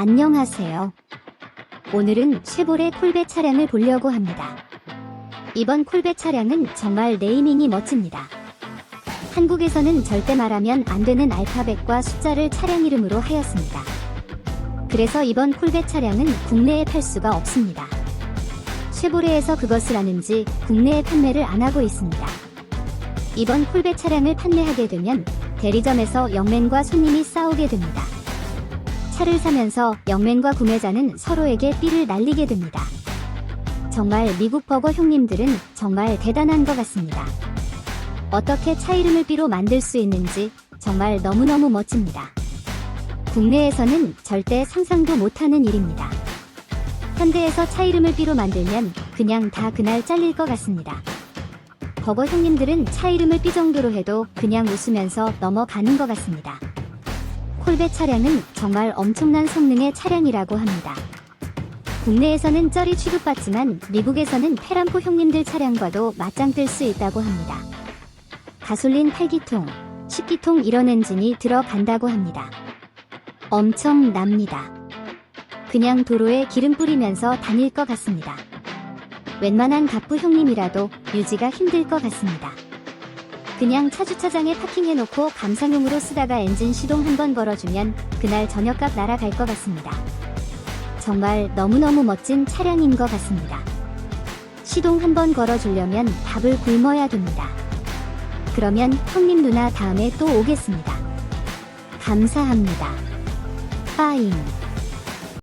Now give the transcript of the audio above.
안녕하세요. 오늘은 쉐보레 콜베 차량을 보려고 합니다. 이번 콜베 차량은 정말 네이밍이 멋집니다. 한국에서는 절대 말하면 안 되는 알파벳과 숫자를 차량 이름으로 하였습니다. 그래서 이번 콜베 차량은 국내에 팔 수가 없습니다. 쉐보레에서 그것을 아는지 국내에 판매를 안 하고 있습니다. 이번 콜베 차량을 판매하게 되면 대리점에서 영맨과 손님이 싸우게 됩니다. 차를 사면서 영맨과 구매자는 서로에게 삐를 날리게 됩니다. 정말 미국 버거 형님들은 정말 대단한 것 같습니다. 어떻게 차 이름을 삐로 만들 수 있는지 정말 너무너무 멋집니다. 국내에서는 절대 상상도 못하는 일입니다. 현대에서 차 이름을 삐로 만들면 그냥 다 그날 잘릴 것 같습니다. 버거 형님들은 차 이름을 삐 정도로 해도 그냥 웃으면서 넘어가는 것 같습니다. 콜베 차량은 정말 엄청난 성능의 차량이라고 합니다. 국내에서는 쩔이 취급받지만 미국에서는 페람포 형님들 차량과도 맞짱 뜰 수 있다고 합니다. 가솔린 8기통, 10기통 이런 엔진이 들어간다고 합니다. 엄청납니다. 그냥 도로에 기름 뿌리면서 다닐 것 같습니다. 웬만한 갑부 형님이라도 유지가 힘들 것 같습니다. 그냥 차 주차장에 파킹해놓고 감상용으로 쓰다가 엔진 시동 한번 걸어주면 그날 저녁값 날아갈 것 같습니다. 정말 너무너무 멋진 차량인 것 같습니다. 시동 한번 걸어주려면 밥을 굶어야 됩니다. 그러면 형님 누나 다음에 또 오겠습니다. 감사합니다. 빠잉.